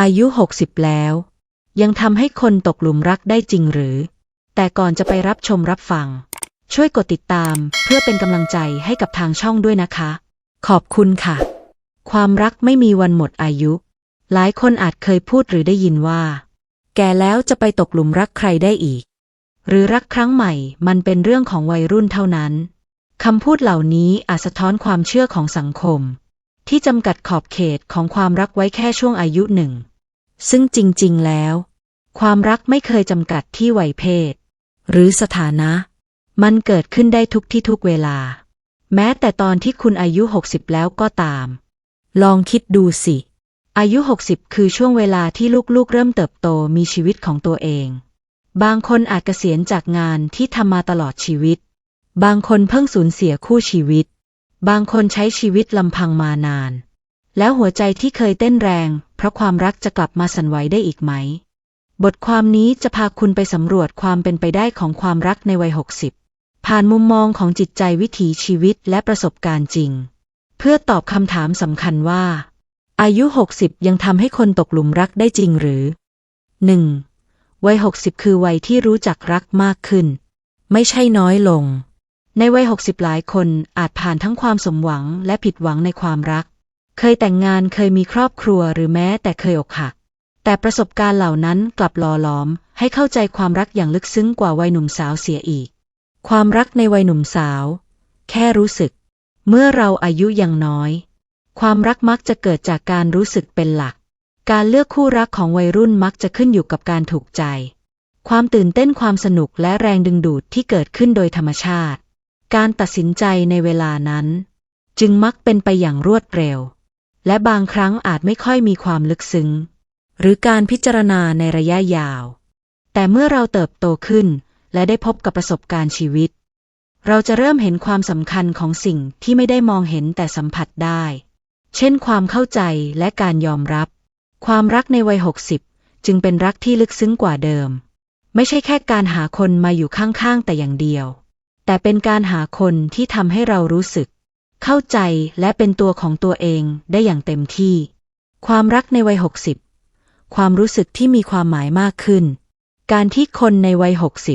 อายุ 60 แล้ว ยังทำให้คนตกหลุมรักได้จริงหรือ แต่ก่อนจะไปรับชมรับฟัง ช่วยกดติดตามเพื่อเป็นกำลังใจให้กับทางช่องด้วยนะคะ ขอบคุณค่ะ ความรักไม่มีวันหมดอายุ หลายคนอาจเคยพูดหรือได้ยินว่า แก่แล้วจะไปตกหลุมรักใครได้อีก หรือรักครั้งใหม่มันเป็นเรื่องของวัยรุ่นเท่านั้นคำพูดเหล่านี้อาจสะท้อนความเชื่อของสังคม ที่จำกัดขอบเขตของความรักไว้แค่ช่วงอายุหนึ่ง ซึ่งจริง ๆ แล้ว ความรักไม่เคยจำกัดที่วัยเพศ หรือสถานะ มันเกิดขึ้นได้ทุกที่ทุกเวลา แม้แต่ตอนที่คุณอายุ 60 แล้วก็ตาม ลองคิดดูสิ อายุ 60 คือช่วงเวลาที่ลูกๆ เริ่มเติบโตมีชีวิตของตัวเอง บางคนอาจเกษียณจากงานที่ทำมาตลอดชีวิต บางคนเพิ่งสูญเสียคู่ชีวิต บางคนใช้ชีวิตลำพังมานาน แล้วหัวใจที่เคยเต้นแรง เพราะความรักจะกลับมาสั่นไหวได้อีกไหม บทความนี้จะพาคุณไปสำรวจความเป็นไปได้ของความรักในวัย 60 ผ่านมุมมองของจิตใจวิถีชีวิตและประสบการณ์จริง เพื่อตอบคำถามสำคัญว่า อายุ 60 ยังทำให้คนตกหลุมรักได้จริงหรือ 1. วัย 60 คือวัยที่รู้จักรักมากขึ้น ไม่ใช่น้อยลง ในวัย 60 หลายคนอาจผ่านทั้งความสมหวังและผิดหวังในความรัก เคยแต่งงานเคยมีครอบครัวหรือแม้แต่เคยอกหัก แต่ประสบการณ์เหล่านั้นกลับหล่อหลอม ให้เข้าใจความรักอย่างลึกซึ้งกว่าวัยหนุ่มสาวเสียอีก ความรักในวัยหนุ่มสาว แค่รู้สึก เมื่อเราอายุยังน้อย ความรักมักจะเกิดจากการรู้สึกเป็นหลัก การเลือกคู่รักของวัยรุ่นมักจะขึ้นอยู่กับการถูกใจ ความตื่นเต้นความสนุกและแรงดึงดูดที่เกิดขึ้นโดยธรรมชาติ การตัดสินใจในเวลานั้น จึงมักเป็นไปอย่างรวดเร็ว และบางครั้งอาจไม่ค่อยมีความลึกซึ้ง หรือการพิจารณาในระยะยาว แต่เมื่อเราเติบโตขึ้น และได้พบกับประสบการณ์ชีวิต เราจะเริ่มเห็นความสำคัญของสิ่งที่ไม่ได้มองเห็นแต่สัมผัสได้ เช่นความเข้าใจและการยอมรับ ความรักในวัย60จึงเป็นรักที่ลึกซึ้งกว่าเดิม ไม่ใช่แค่การหาคนมาอยู่ข้างๆแต่อย่างเดียว แต่เป็นการหาคนที่ทำให้เรารู้สึก เข้าใจและเป็นตัวของตัวเองได้อย่างเต็มที่ ความรักในวัย60ความรู้สึกที่มีความหมายมากขึ้น การที่คนในวัย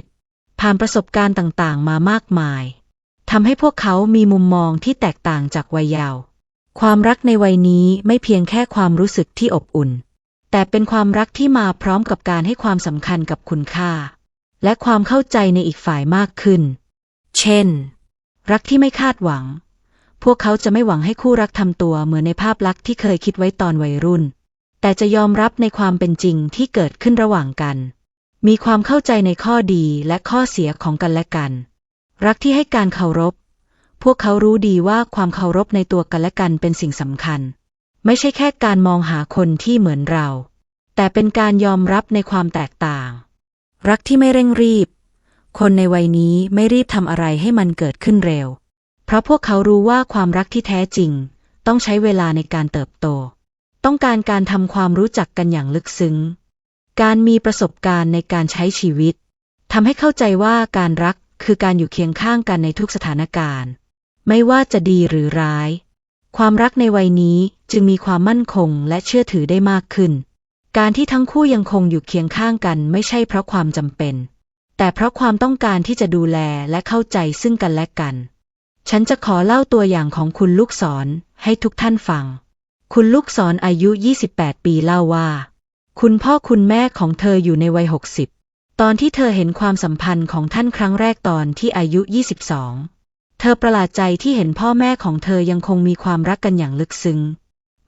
60ผ่านประสบการณ์ต่างๆ มามากมายทำให้พวกเขามีมุมมองที่แตกต่างจากวัยเยาว์ความรักในวัยนี้ไม่เพียงแค่ความรู้สึกที่อบอุ่น แต่เป็นความรักที่มาพร้อมกับการให้ความสำคัญกับคุณค่า และความเข้าใจในอีกฝ่ายมากขึ้น เช่น รักที่ไม่คาดหวัง พวกเขาจะไม่หวังให้คู่รักทำตัวเหมือนในภาพลักษณ์ที่เคยคิดไว้ตอนวัยรุ่น แต่จะยอมรับในความเป็นจริงที่เกิดขึ้นระหว่างกัน มีความเข้าใจในข้อดีและข้อเสียของกันและกัน รักที่ให้การเคารพ พวกเขารู้ดีว่าความเคารพในตัวกันและกันเป็นสิ่งสำคัญ ไม่ใช่แค่การมองหาคนที่เหมือนเรา แต่เป็นการยอมรับในความแตกต่าง รักที่ไม่เร่งรีบ คนในวัยนี้ไม่รีบทำอะไรให้มันเกิดขึ้นเร็ว เพราะพวกเขารู้ว่าความรักที่แท้จริง ต้องใช้เวลาในการเติบโต ต้องการการทำความรู้จักกันอย่างลึกซึ้ง การมีประสบการณ์ในการใช้ชีวิตทำให้เข้าใจว่าการรักคือการอยู่เคียงข้างกันในทุกสถานการณ์ ไม่ว่าจะดีหรือร้าย ความรักในวัยนี้จึงมีความมั่นคงและเชื่อถือได้มากขึ้น การที่ทั้งคู่ยังคงอยู่เคียงข้างกันไม่ใช่เพราะความจำเป็น แต่เพราะความต้องการที่จะดูแลและเข้าใจซึ่งกันและกัน ฉันจะขอเล่าตัวอย่างของคุณลูกศรให้ทุกท่านฟัง คุณลูกศรออายุ 28 ปีเล่าว่า คุณพ่อคุณแม่ของเธออยู่ในวัย 60 ตอนที่เธอเห็นความสัมพันธ์ของท่านครั้งแรกตอนที่อายุ 22 เธอประหลาดใจที่เห็นพ่อแม่ของเธอยังคงมีความรักกันอย่างลึกซึ้ง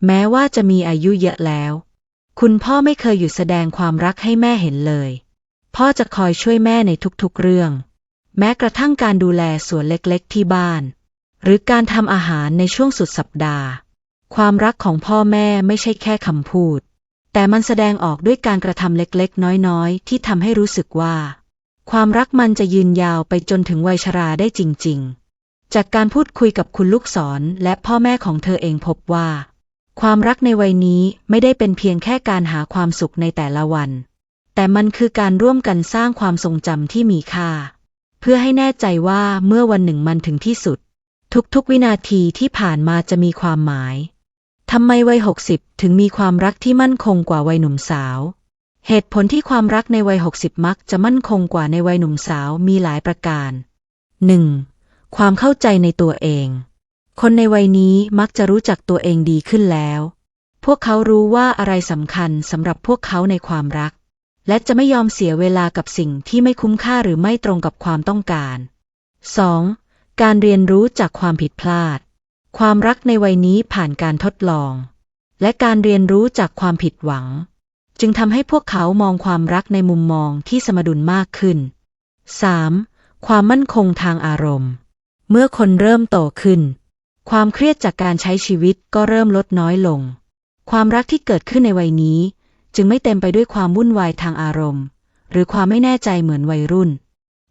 แม้ว่าจะมีอายุเยอะแล้ว คุณพ่อไม่เคยหยุดแสดงความรักให้แม่เห็นเลย พ่อจะคอยช่วยแม่ในทุกๆเรื่อง แม้กระทั่งการดูแลสวนเล็กๆที่บ้าน หรือการทำอาหารในช่วงสุดสัปดาห์ ความรักของพ่อแม่ไม่ใช่แค่คำพูด แต่มันแสดงออกด้วยการกระทำเล็กๆ น้อยๆ ที่ทำให้รู้สึกว่า ความรักมันจะยืนยาวไปจนถึงวัยชราได้จริง ๆ จากการพูดคุยกับคุณลูกศรและพ่อแม่ของเธอเองพบว่า ความรักในวัยนี้ไม่ได้เป็นเพียงแค่การหาความสุขในแต่ละวัน แต่มันคือการร่วมกันสร้างความทรงจำที่มีค่า เพื่อให้แน่ใจว่าเมื่อวันหนึ่งมันถึงที่สุด ทุกๆวินาทีที่ผ่านมาจะมีความหมายทำไมวัย60ถึงมีความรักที่มั่นคงกว่าวัยหนุ่มสาว เหตุผลที่ความรักในวัย60มักจะมั่นคงกว่าในวัยหนุ่มสาวมีหลายประการ 1. ความเข้าใจในตัวเอง คนในวัยนี้มักจะรู้จักตัวเองดีขึ้นแล้ว พวกเขารู้ว่าอะไรสำคัญสำหรับพวกเขาในความรัก และจะไม่ยอมเสียเวลากับสิ่งที่ไม่คุ้มค่าหรือไม่ตรงกับความต้องการ 2. การเรียนรู้จากความผิดพลาด ความรักในวัยนี้ผ่านการทดลอง และการเรียนรู้จากความผิดหวัง จึงทำให้พวกเขามองความรักในมุมมองที่สมดุลมากขึ้น 3. ความมั่นคงทางอารมณ์ เมื่อคนเริ่มโตขึ้น ความเครียดจากการใช้ชีวิตก็เริ่มลดน้อยลง ความรักที่เกิดขึ้นในวัยนี้ จึงไม่เต็มไปด้วยความวุ่นวายทางอารมณ์ หรือความไม่แน่ใจเหมือนวัยรุ่น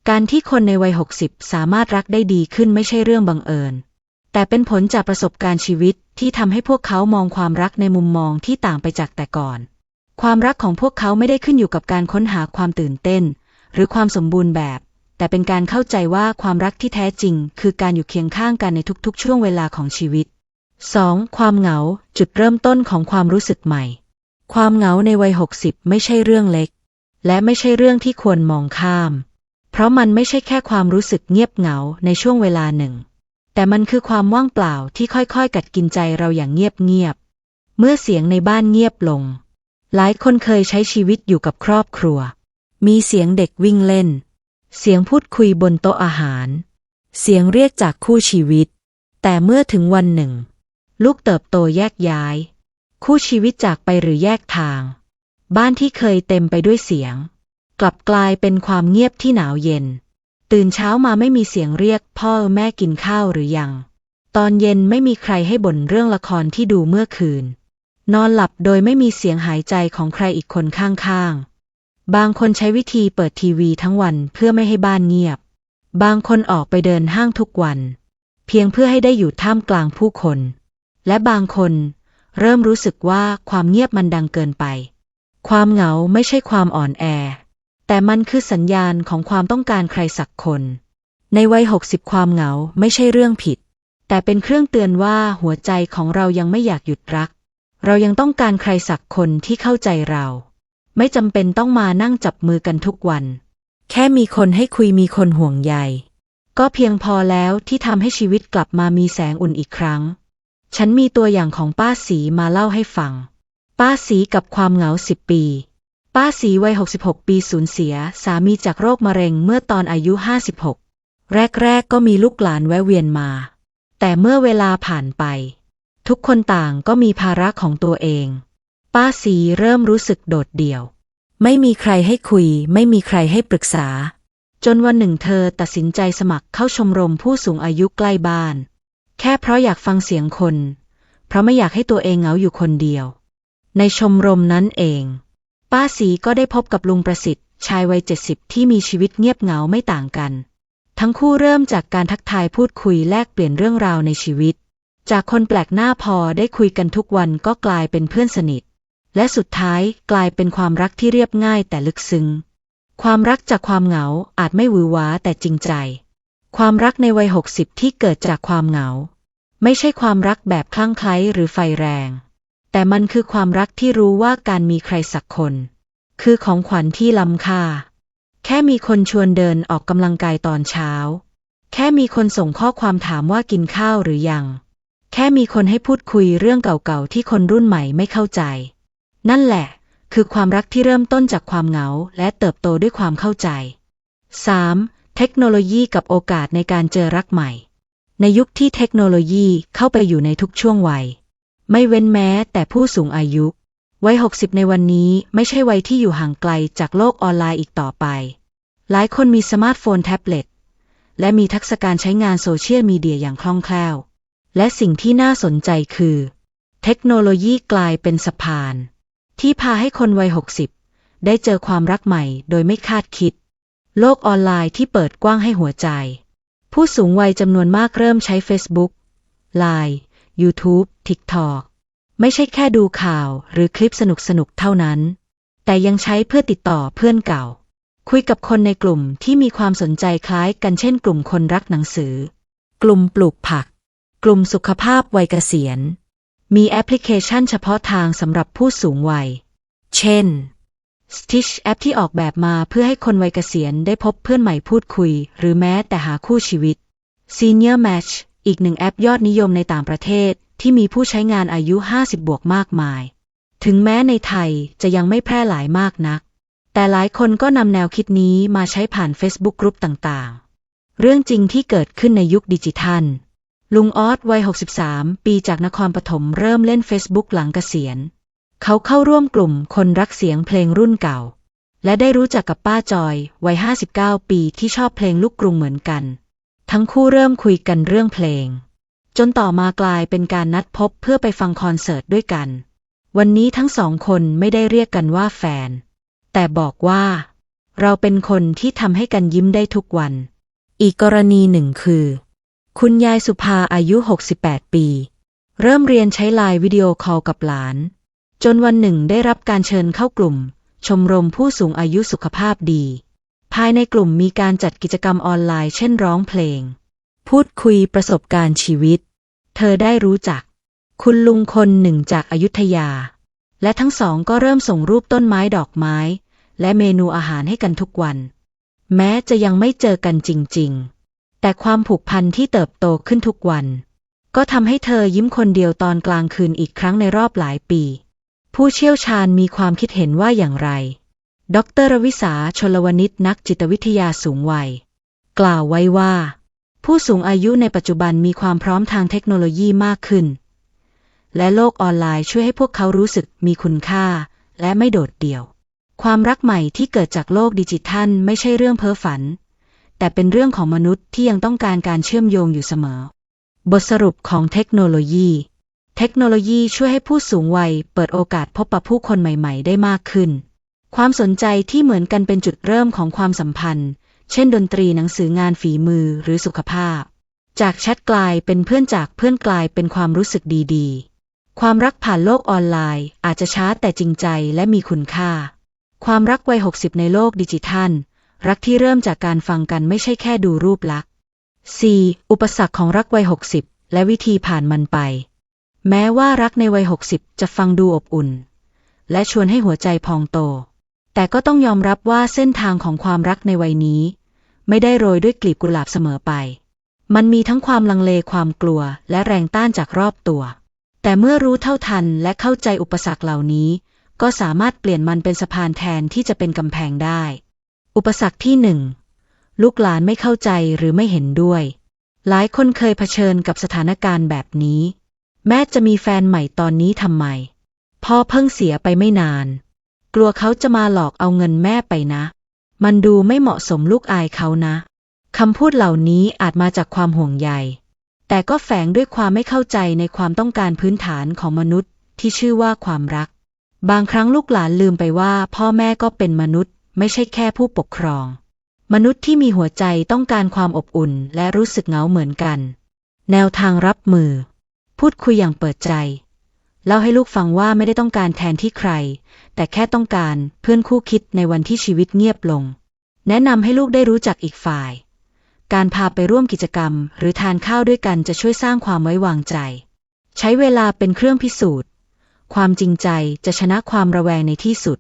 การที่คนในวัย 60 สามารถรักได้ดีขึ้นไม่ใช่เรื่องบังเอิญ แต่เป็นผลจากประสบการณ์ชีวิตที่ทำให้พวกเขามองความรักในมุมมองที่ต่างไปจากแต่ก่อน ความรักของพวกเขาไม่ได้ขึ้นอยู่กับการค้นหาความตื่นเต้น หรือความสมบูรณ์แบบ แต่เป็นการเข้าใจว่าความรักที่แท้จริง คือการอยู่เคียงข้างกันในทุกๆ ช่วงเวลาของชีวิต 2. ความเหงา จุดเริ่มต้นของความรู้สึกใหม่ ความเหงาในวัย60ไม่ใช่เรื่องเล็ก และไม่ใช่เรื่องที่ควรมองข้าม เพราะมันไม่ใช่แค่ความรู้สึกเงียบเหงาในช่วงเวลาหนึ่ง แต่มันคือความว่างเปล่าที่ค่อยๆ กัดกินใจเราอย่างเงียบๆ เมื่อเสียงในบ้านเงียบลง หลายคนเคยใช้ชีวิตอยู่กับครอบครัว มีเสียงเด็กวิ่งเล่น เสียงพูดคุยบนโต๊ะอาหาร เสียงเรียกจากคู่ชีวิต แต่เมื่อถึงวันหนึ่ง ลูกเติบโตแยกย้าย คู่ชีวิตจากไปหรือแยกทาง บ้านที่เคยเต็มไปด้วยเสียง กลับกลายเป็นความเงียบที่หนาวเย็น ตื่นเช้ามาไม่มีเสียงเรียก พ่อแม่กินข้าวหรือยัง ตอนเย็นไม่มีใครให้บ่นเรื่องละครที่ดูเมื่อคืน นอนหลับโดยไม่มีเสียงหายใจของใครอีกคนข้างๆ บางคนใช้วิธีเปิดทีวีทั้งวันเพื่อไม่ให้บ้านเงียบ บางคนออกไปเดินห้างทุกวัน เพียงเพื่อให้ได้อยู่ท่ามกลางผู้คน และบางคน เริ่มรู้สึกว่าความเงียบมันดังเกินไป ความเหงาไม่ใช่ความอ่อนแอ แต่มันคือสัญญาณของความต้องการใครสักคน ในวัยหกสิบความเหงาไม่ใช่เรื่องผิด แต่เป็นเครื่องเตือนว่าหัวใจของเรายังไม่อยากหยุดรัก เรายังต้องการใครสักคนที่เข้าใจเรา ไม่จำเป็นต้องมานั่งจับมือกันทุกวัน แค่มีคนให้คุยมีคนห่วงใยก็เพียงพอแล้วที่ทำให้ชีวิตกลับมามีแสงอุ่นอีกครั้ง ฉันมีตัวอย่างของป้าสีมาเล่าให้ฟัง ป้าสีกับความเหงาสิบปี ป้าสีวัย 66 ปีสูญเสีย สามีจากโรคมะเร็งเมื่อตอนอายุ 56 แรก ๆ ก็มีลูกหลานแวะเวียนมา แต่เมื่อเวลาผ่านไป ทุกคนต่างก็มีภาระของตัวเอง ป้าสีเริ่มรู้สึกโดดเดี่ยว ไม่มีใครให้คุย ไม่มีใครให้ปรึกษา จนวันหนึ่งเธอตัดสินใจสมัครเข้าชมรมผู้สูงอายุใกล้บ้าน แค่เพราะอยากฟังเสียงคน เพราะไม่อยากให้ตัวเองเหงาอยู่คนเดียว ในชมรมนั้นเอง ป้าสีก็ได้พบกับลุงประสิทธิ์ชายวัยเจ็ดสิบที่มีชีวิตเงียบเหงาไม่ต่างกัน ทั้งคู่เริ่มจากการทักทายพูดคุยแลกเปลี่ยนเรื่องราวในชีวิต จากคนแปลกหน้าพอได้คุยกันทุกวันก็กลายเป็นเพื่อนสนิท และสุดท้ายกลายเป็นความรักที่เรียบง่ายแต่ลึกซึ้ง ความรักจากความเหงาอาจไม่หวือหวาแต่จริงใจ ความรักในวัยหกสิบที่เกิดจากความเหงา ไม่ใช่ความรักแบบคลั่งไคล้หรือไฟแรง แต่มันคือความรักที่รู้ว่าการมีใครสักคน คือของขวัญที่ล้ำค่า แค่มีคนชวนเดินออกกำลังกายตอนเช้า แค่มีคนส่งข้อความถามว่ากินข้าวหรือยัง แค่มีคนให้พูดคุยเรื่องเก่าๆที่คนรุ่นใหม่ไม่เข้าใจ นั่นแหละ คือความรักที่เริ่มต้นจากความเหงาและเติบโตด้วยความเข้าใจ 3. เทคโนโลยีกับโอกาสในการเจอรักใหม่ ในยุคที่เทคโนโลยีเข้าไปอยู่ในทุกช่วงวัย ไม่เว้นแม้แต่ผู้สูงอายุ วัย 60 ในวันนี้ไม่ใช่วัยที่อยู่ห่างไกลจากโลกออนไลน์อีกต่อไป หลายคนมีสมาร์ทโฟนแท็บเล็ต และมีทักษะการใช้งานโซเชียลมีเดียอย่างคล่องแคล่ว และสิ่งที่น่าสนใจคือ เทคโนโลยีกลายเป็นสะพาน ที่พาให้คนวัย 60 ได้เจอความรักใหม่โดยไม่คาดคิด โลกออนไลน์ที่เปิดกว้างให้หัวใจ ผู้สูงวัยจำนวนมากเริ่มใช้ Facebook Line YouTube TikTok ไม่ใช่แค่ดูข่าวหรือคลิปสนุกๆ เท่านั้น แต่ยังใช้เพื่อติดต่อเพื่อนเก่า คุยกับคนในกลุ่มที่มีความสนใจคล้ายกันเช่นกลุ่มคนรักหนังสือ กลุ่มปลูกผัก กลุ่มสุขภาพวัยเกษียณ มีแอปพลิเคชันเฉพาะทางสำหรับผู้สูงวัย เช่น Stitch แอปที่ออกแบบมาเพื่อให้คนวัยเกษียณได้พบเพื่อนใหม่พูดคุย หรือแม้แต่หาคู่ชีวิต Senior Match อีกหนึ่งแอปยอดนิยมในต่างประเทศ ที่มีผู้ใช้งานอายุ 50 บวกมากมาย ถึงแม้ในไทยจะยังไม่แพร่หลายมากนัก แต่หลายคนก็นำแนวคิดนี้มาใช้ผ่าน Facebook กรุ๊ปต่างๆ เรื่องจริงที่เกิดขึ้นในยุคดิจิทัล ลุงออสวัย 63 ปีจากนครปฐมเริ่มเล่น Facebook หลังเกษียณ เขาเข้าร่วมกลุ่มคนรักเสียงเพลงรุ่นเก่า และได้รู้จักกับป้าจอย วัย 59 ปีที่ชอบเพลงลูกกรุงเหมือนกัน ทั้งคู่เริ่มคุยกันเรื่องเพลง จนต่อมากลายเป็นการนัดพบเพื่อไปฟังคอนเสิร์ตด้วยกัน วันนี้ทั้งสองคนไม่ได้เรียกกันว่าแฟน แต่บอกว่า เราเป็นคนที่ทำให้กันยิ้มได้ทุกวัน อีกกรณีหนึ่งคือ คุณยายสุภาอายุ 68 ปี เริ่มเรียนใช้ไลน์วิดีโอคอลกับหลาน จนวันหนึ่งได้รับการเชิญเข้ากลุ่ม ชมรมผู้สูงอายุสุขภาพดี ภายในกลุ่มมีการจัดกิจกรรมออนไลน์เช่นร้องเพลง พูดคุยประสบการณ์ชีวิต เธอได้รู้จัก คุณลุงคนหนึ่งจากอายุทยา และทั้งสองก็เริ่มส่งรูปต้นไม้ดอกไม้ และเมนูอาหารให้กันทุกวัน แม้จะยังไม่เจอกันจริง ๆ แต่ความผูกพันที่เติบโตขึ้นทุกวัน ก็ทำให้เธอยิ้มคนเดียวตอนกลางคืนอีกครั้งในรอบหลายปี ผู้เชี่ยวชาญมีความคิดเห็นว่าอย่างไรดรรวิสาชลวนิชนักจิตวิทยาสูงวัย กล่าวไว้ว่า ผู้สูงอายุในปัจจุบันมีความพร้อมทางเทคโนโลยีมากขึ้น และโลกออนไลน์ช่วยให้พวกเขารู้สึกมีคุณค่า และไม่โดดเดี่ยว ความรักใหม่ที่เกิดจากโลกดิจิทัลไม่ใช่เรื่องเพ้อฝัน แต่เป็นเรื่องของมนุษย์ที่ยังต้องการการเชื่อมโยงอยู่เสมอ บทสรุปของเทคโนโลยี เทคโนโลยีช่วยให้ผู้สูงวัยเปิดโอกาสพบปะผู้คนใหม่ๆ ได้มากขึ้น ความสนใจที่เหมือนกันเป็นจุดเริ่มของความสัมพันธ์ เช่นดนตรีหนังสืองานฝีมือหรือสุขภาพ จากแชทกลายเป็นเพื่อนจากเพื่อนกลายเป็นความรู้สึกดีๆ ความรักผ่านโลกออนไลน์อาจจะช้าแต่จริงใจและมีคุณค่า ความรักวัย 60 ในโลกดิจิทัล รักที่เริ่มจากการฟังกันไม่ใช่แค่ดูรูปลักษณ์ 4. อุปสรรคของรักวัย 60 และวิธีผ่านมันไป แม้ว่ารักในวัย 60 จะฟังดูอบอุ่น และชวนให้หัวใจพองโต แต่ก็ต้องยอมรับว่าเส้นทางของความรักในวัยนี้ ไม่ได้โรยด้วยกลีบกุหลาบเสมอไป มันมีทั้งความลังเลความกลัวและแรงต้านจากรอบตัว แต่เมื่อรู้เท่าทันและเข้าใจอุปสรรคเหล่านี้ ก็สามารถเปลี่ยนมันเป็นสะพานแทนที่จะเป็นกำแพงได้ อุปสรรคที่หนึ่งลูกหลานไม่เข้าใจหรือไม่เห็นด้วย หลายคนเคยเผชิญกับสถานการณ์แบบนี้ แม้จะมีแฟนใหม่ตอนนี้ทำไม พ่อเพิ่งเสียไปไม่นาน กลัวเขาจะมาหลอกเอาเงินแม่ไปนะ มันดูไม่เหมาะสมลูกอายเขานะคำพูดเหล่านี้อาจมาจากความห่วงใย แต่ก็แฝงด้วยความไม่เข้าใจในความต้องการพื้นฐานของมนุษย์ที่ชื่อว่าความรัก บางครั้งลูกหลานลืมไปว่า พ่อแม่ก็เป็นมนุษย์ ไม่ใช่แค่ผู้ปกครอง มนุษย์ที่มีหัวใจต้องการความอบอุ่นและรู้สึกเหงาเหมือนกัน แนวทางรับมือ พูดคุยอย่างเปิดใจ เล่าให้ลูกฟังว่าไม่ได้ต้องการแทนที่ใคร แต่แค่ต้องการเพื่อนคู่คิดในวันที่ชีวิตเงียบลง แนะนำให้ลูกได้รู้จักอีกฝ่าย การพาไปร่วมกิจกรรม หรือทานข้าวด้วยกันจะช่วยสร้างความไว้วางใจ ใช้เวลาเป็นเครื่องพิสูจน์ ความจริงใจจะชนะความระแวงในที่สุด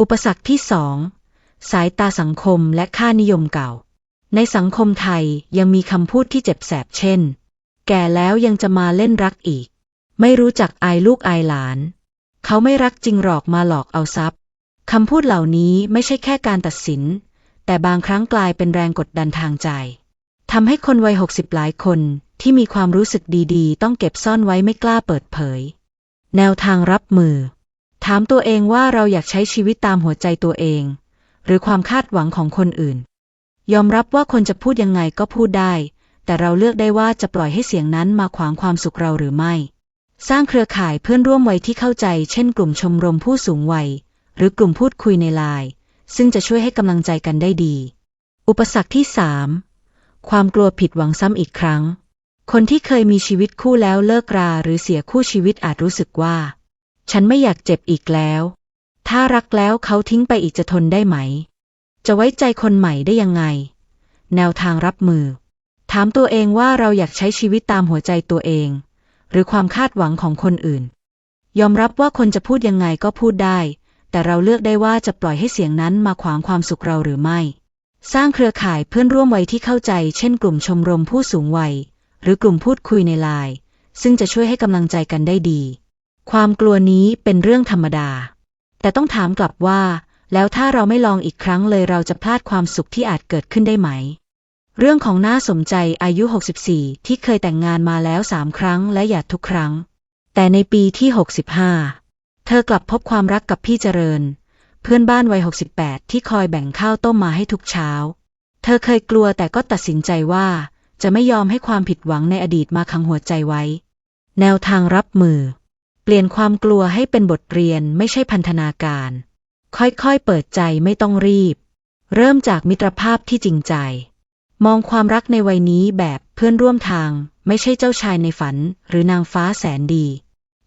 อุปสรรคที่สองสายตาสังคมและค่านิยมเก่า ในสังคมไทยยังมีคำพูดที่เจ็บแสบเช่น แก่แล้วยังจะมาเล่นรักอีก ไม่รู้จักอายลูกอายหลาน เขาไม่รักจริงหรอกมาหลอกเอาทรัพย์คำพูดเหล่านี้ไม่ใช่แค่การตัดสิน แต่บางครั้งกลายเป็นแรงกดดันทางใจทำให้คนวัยหกสิบหลายคนที่มีความรู้สึกดีๆ ต้องเก็บซ่อนไว้ไม่กล้าเปิดเผย แนวทางรับมือ ถามตัวเองว่าเราอยากใช้ชีวิตตามหัวใจตัวเอง หรือความคาดหวังของคนอื่น ยอมรับว่าคนจะพูดยังไงก็พูดได้ แต่เราเลือกได้ว่าจะปล่อยให้เสียงนั้นมาขวางความสุขเราหรือไม่ สร้างเครือข่ายเพื่อนร่วมวัยที่เข้าใจ เช่น กลุ่มชมรมผู้สูงวัย หรือกลุ่มพูดคุยในไลน์ซึ่งจะช่วยให้กำลังใจกันได้ดี อุปสรรคที่สามความกลัวผิดหวังซ้ำอีกครั้ง คนที่เคยมีชีวิตคู่แล้วเลิกราหรือเสียคู่ชีวิตอาจรู้สึกว่า ฉันไม่อยากเจ็บอีกแล้ว ถ้ารักแล้วเขาทิ้งไปอีกจะทนได้ไหม จะไว้ใจคนใหม่ได้ยังไง แนวทางรับมือ ถามตัวเองว่าเราอยากใช้ชีวิตตามหัวใจตัวเอง หรือความคาดหวังของคนอื่น ยอมรับว่าคนจะพูดยังไงก็พูดได้ แต่เราเลือกได้ว่าจะปล่อยให้เสียงนั้นมาขวางความสุขเราหรือไม่ สร้างเครือข่ายเพื่อนร่วมวัยที่เข้าใจ เช่นกลุ่มชมรมผู้สูงวัย หรือกลุ่มพูดคุยในไลน์ซึ่งจะช่วยให้กำลังใจกันได้ดี ความกลัวนี้เป็นเรื่องธรรมดา แต่ต้องถามกลับว่า แล้วถ้าเราไม่ลองอีกครั้งเลยเราจะพลาดความสุขที่อาจเกิดขึ้นได้ไหม เรื่องของน่าสมใจอายุ 64 ที่เคยแต่งงานมาแล้วสามครั้งและหย่าทุกครั้ง แต่ในปีที่ 65 เธอกลับพบความรักกับพี่เจริญ เพื่อนบ้านวัย 68 ที่คอยแบ่งข้าวต้มมาให้ทุกเช้า เธอเคยกลัวแต่ก็ตัดสินใจว่าจะไม่ยอมให้ความผิดหวังในอดีตมาขังหัวใจไว้ แนวทางรับมือ เปลี่ยนความกลัวให้เป็นบทเรียนไม่ใช่พันธนาการ ค่อยๆเปิดใจไม่ต้องรีบ เริ่มจากมิตรภาพที่จริงใจ มองความรักในวัยนี้แบบเพื่อนร่วมทาง ไม่ใช่เจ้าชายในฝัน หรือนางฟ้าแสนดี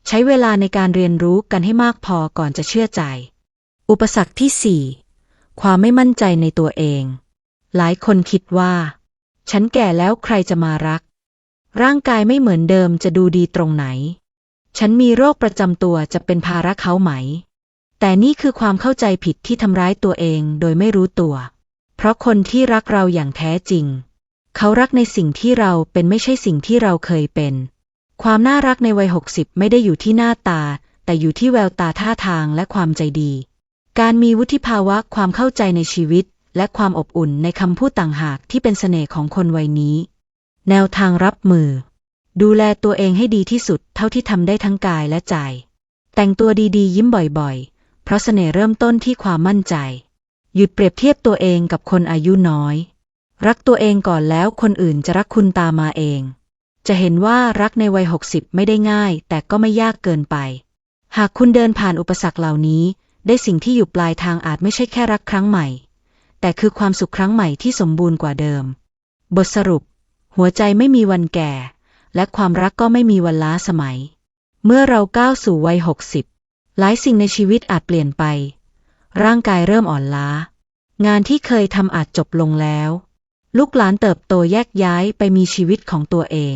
ใช้เวลาในการเรียนรู้กันให้มากพอก่อนจะเชื่อใจ อุปสรรคที่สี่ความไม่มั่นใจในตัวเอง หลายคนคิดว่า ฉันแก่แล้วใครจะมารัก ร่างกายไม่เหมือนเดิมจะดูดีตรงไหน ฉันมีโรคประจำตัวจะเป็นภาระเขาไหม แต่นี่คือความเข้าใจผิดที่ทำร้ายตัวเองโดยไม่รู้ตัว เพราะคนที่รักเราอย่างแท้จริง เขารักในสิ่งที่เราเป็นไม่ใช่สิ่งที่เราเคยเป็น ความน่ารักในวัยหกสิบไม่ได้อยู่ที่หน้าตา แต่อยู่ที่แววตาท่าทางและความใจดี การมีวุฒิภาวะความเข้าใจในชีวิต และความอบอุ่นในคำพูดต่างหากที่เป็นเสน่ห์ของคนวัยนี้ แนวทางรับมือ ดูแลตัวเองให้ดีที่สุดเท่าที่ทำได้ทั้งกายและใจ แต่งตัวดีๆ ยิ้มบ่อยๆ เพราะเสน่ห์เริ่มต้นที่ความมั่นใจ หยุดเปรียบเทียบตัวเองกับคนอายุน้อย รักตัวเองก่อนแล้วคนอื่นจะรักคุณตามมาเอง จะเห็นว่ารักในวัยหกสิบไม่ได้ง่าย แต่ก็ไม่ยากเกินไป หากคุณเดินผ่านอุปสรรคเหล่านี้ ได้สิ่งที่อยู่ปลายทางอาจไม่ใช่แค่รักครั้งใหม่ แต่คือความสุขครั้งใหม่ที่สมบูรณ์กว่าเดิม บทสรุป หัวใจไม่มีวันแก่ และความรักก็ไม่มีวันล้าสมัย เมื่อเราก้าวสู่วัยหกสิบหลายสิ่งในชีวิตอาจเปลี่ยนไป ร่างกายเริ่มอ่อนล้า งานที่เคยทำอาจจบลงแล้ว ลูกหลานเติบโตแยกย้ายไปมีชีวิตของตัวเอง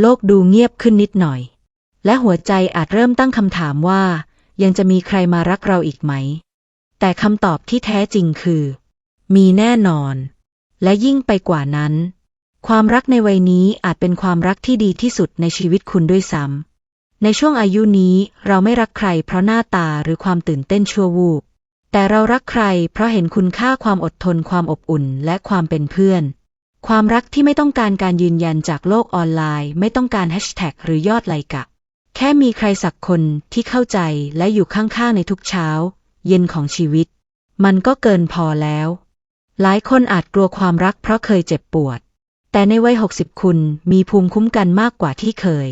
โลกดูเงียบขึ้นนิดหน่อย และหัวใจอาจเริ่มตั้งคำถามว่า ยังจะมีใครมารักเราอีกไหม แต่คำตอบที่แท้จริงคือ มีแน่นอน และยิ่งไปกว่านั้น ความรักในวัยนี้อาจเป็นความรักที่ดีที่สุดในชีวิตคุณด้วยซ้ำในช่วงอายุนี้เราไม่รักใครเพราะหน้าตาหรือความตื่นเต้นชั่ววูบ แต่เรารักใครเพราะเห็นคุณค่าความอดทนความอบอุ่นและความเป็นเพื่อน ความรักที่ไม่ต้องการการยืนยันจากโลกออนไลน์ ไม่ต้องการแฮชแท็กหรือยอดไลค์กะ แค่มีใครสักคนที่เข้าใจและอยู่ข้างๆในทุกเช้า เย็นของชีวิต มันก็เกินพอแล้ว หลายคนอาจกลัวความรักเพราะเคยเจ็บปวด แต่ในวัยหกสิบคุณมีภูมิคุ้มกันมากกว่าที่เคย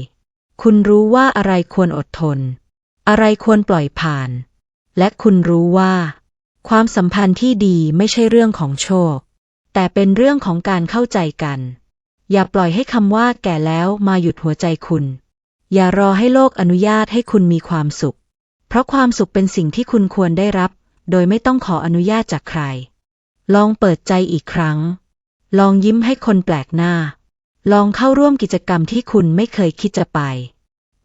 คุณรู้ว่าอะไรควรอดทน อะไรควรปล่อยผ่าน และคุณรู้ว่า ความสัมพันธ์ที่ดีไม่ใช่เรื่องของโชค แต่เป็นเรื่องของการเข้าใจกัน อย่าปล่อยให้คำว่าแก่แล้วมาหยุดหัวใจคุณ อย่ารอให้โลกอนุญาตให้คุณมีความสุข เพราะความสุขเป็นสิ่งที่คุณควรได้รับ โดยไม่ต้องขออนุญาตจากใคร ลองเปิดใจอีกครั้ง ลองยิ้มให้คนแปลกหน้า ลองเข้าร่วมกิจกรรมที่คุณไม่เคยคิดจะไป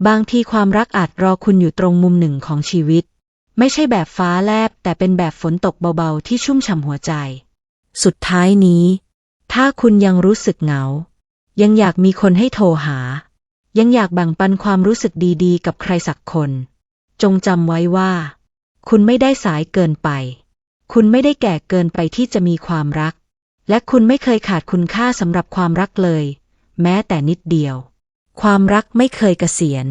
บางทีความรักอาจรอคุณอยู่ตรงมุมหนึ่งของชีวิต ไม่ใช่แบบฟ้าแลบ แต่เป็นแบบฝนตกเบาๆ ที่ชุ่มฉ่ำหัวใจ สุดท้ายนี้ ถ้าคุณยังรู้สึกเหงา ยังอยากมีคนให้โทรหา ยังอยากแบ่งปันความรู้สึกดีๆ กับใครสักคน จงจำไว้ว่า คุณไม่ได้สายเกินไป คุณไม่ได้แก่เกินไปที่จะมีความรัก และคุณไม่เคยขาดคุณค่าสำหรับความรักเลย แม้แต่นิดเดียว ความรักไม่เคยเกษียณ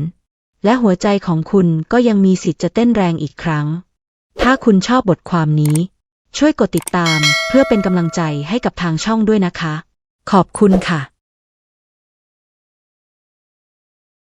และหัวใจของคุณก็ยังมีสิทธิ์จะเต้นแรงอีกครั้ง ถ้าคุณชอบบทความนี้ ช่วยกดติดตามเพื่อเป็นกำลังใจให้กับทางช่องด้วยนะคะ ขอบคุณค่ะ